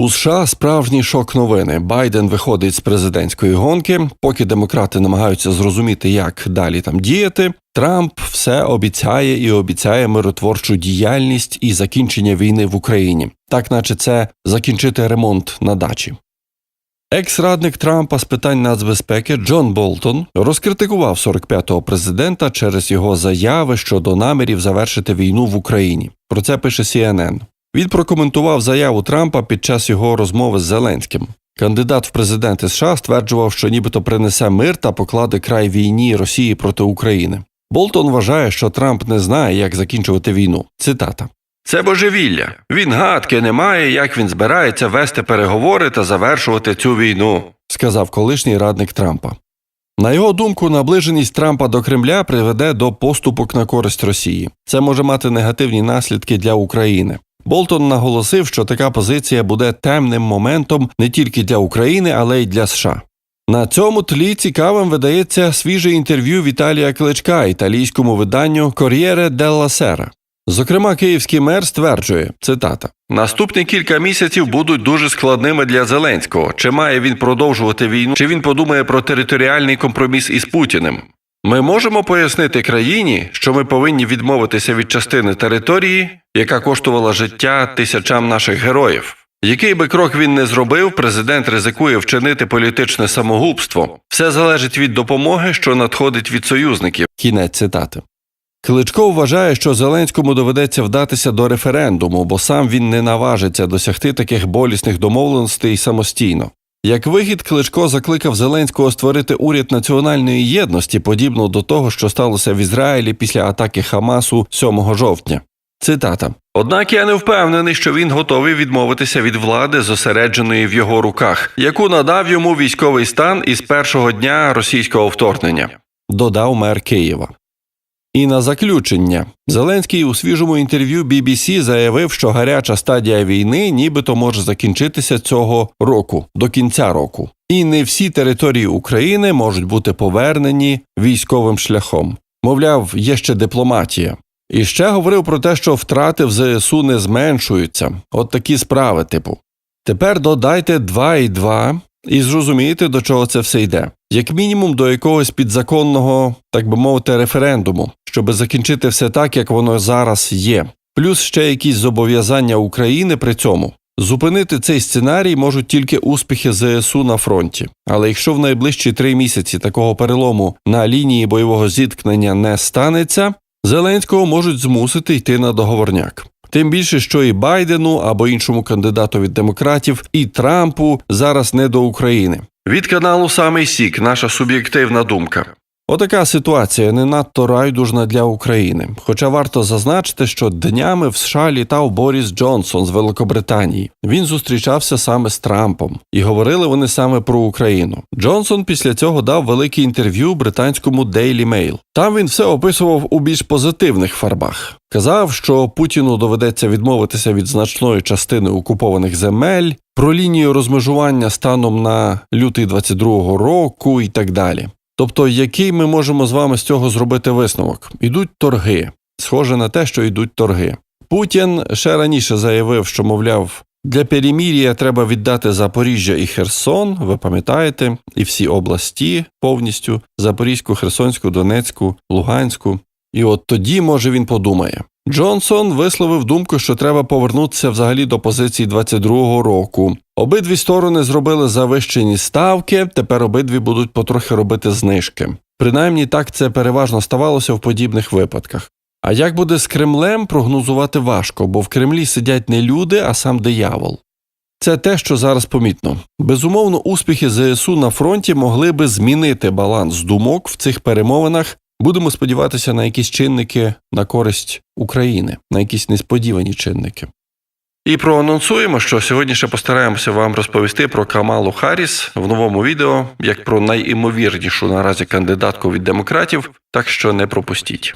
У США справжній шок новини. Байден виходить з президентської гонки. Поки демократи намагаються зрозуміти, як далі там діяти. Трамп все обіцяє і обіцяє миротворчу діяльність і закінчення війни в Україні, так наче це закінчити ремонт на дачі. Екс-радник Трампа з питань нацбезпеки Джон Болтон розкритикував 45-го президента через його заяви щодо намірів завершити війну в Україні. Про це пише CNN. Він прокоментував заяву Трампа під час його розмови з Зеленським. Кандидат в президенти США стверджував, що нібито принесе мир та покладе край війні Росії проти України. Болтон вважає, що Трамп не знає, як закінчувати війну. Цитата. Це божевілля. Він гадки не має, як він збирається вести переговори та завершувати цю війну, сказав колишній радник Трампа. На його думку, наближеність Трампа до Кремля приведе до поступок на користь Росії. Це може мати негативні наслідки для України. Болтон наголосив, що така позиція буде темним моментом не тільки для України, але й для США. На цьому тлі цікавим видається свіже інтерв'ю Віталія Кличка італійському виданню Кор'єре делла Сера. Зокрема, київський мер стверджує цитата: наступні кілька місяців будуть дуже складними для Зеленського. Чи має він продовжувати війну, чи він подумає про територіальний компроміс із Путіним? Ми можемо пояснити країні, що ми повинні відмовитися від частини території, яка коштувала життя тисячам наших героїв. Який би крок він не зробив, президент ризикує вчинити політичне самогубство. Все залежить від допомоги, що надходить від союзників. Кінець цитати. Кличко вважає, що Зеленському доведеться вдатися до референдуму, бо сам він не наважиться досягти таких болісних домовленостей самостійно. Як вихід, Кличко закликав Зеленського створити уряд національної єдності, подібно до того, що сталося в Ізраїлі після атаки Хамасу 7 жовтня. Цитата: Однак я не впевнений, що він готовий відмовитися від влади, зосередженої в його руках, яку надав йому військовий стан із першого дня російського вторгнення, додав мер Києва. І на заключення Зеленський у свіжому інтерв'ю BBC заявив, що гаряча стадія війни нібито може закінчитися цього року до кінця року, і не всі території України можуть бути повернені військовим шляхом. Мовляв, є ще дипломатія. І ще говорив про те, що втрати в ЗСУ не зменшуються. От такі справи, типу. Тепер додайте 2 і 2 і зрозумієте, до чого це все йде. Як мінімум до якогось підзаконного, так би мовити, референдуму, щоб закінчити все так, як воно зараз є. Плюс ще якісь зобов'язання України при цьому. Зупинити цей сценарій можуть тільки успіхи ЗСУ на фронті. Але якщо в найближчі три місяці такого перелому на лінії бойового зіткнення не станеться, Зеленського можуть змусити йти на договорняк. Тим більше, що і Байдену або іншому кандидату від демократів, і Трампу зараз не до України. Від каналу Самий Сік, наша суб'єктивна думка. Отака ситуація не надто райдужна для України. Хоча варто зазначити, що днями в США літав Боріс Джонсон з Великобританії. Він зустрічався саме з Трампом, і говорили вони саме про Україну. Джонсон після цього дав велике інтерв'ю британському Daily Mail. Там він все описував у більш позитивних фарбах. Казав, що Путіну доведеться відмовитися від значної частини окупованих земель, про лінію розмежування станом на лютий 22-го року і так далі. Тобто, який ми можемо з вами з цього зробити висновок? Ідуть торги. Схоже на те, що йдуть торги. Путін ще раніше заявив, що, мовляв, для перемір'я треба віддати Запоріжжя і Херсон, ви пам'ятаєте, і всі області повністю Запорізьку, Херсонську, Донецьку, Луганську. І от тоді, може, він подумає. Джонсон висловив думку, що треба повернутися взагалі до позиції 22-го року. Обидві сторони зробили завищені ставки, тепер обидві будуть потрохи робити знижки. Принаймні так це переважно ставалося в подібних випадках. А як буде з Кремлем, прогнозувати важко, бо в Кремлі сидять не люди, а сам диявол. Це те, що зараз помітно. Безумовно, успіхи ЗСУ на фронті могли би змінити баланс думок в цих перемовинах. Будемо сподіватися на якісь чинники на користь України, на якісь несподівані чинники. І проанонсуємо, що сьогодні ще постараємося вам розповісти про Камалу Харріс в новому відео, як про найімовірнішу наразі кандидатку від демократів, так що не пропустіть.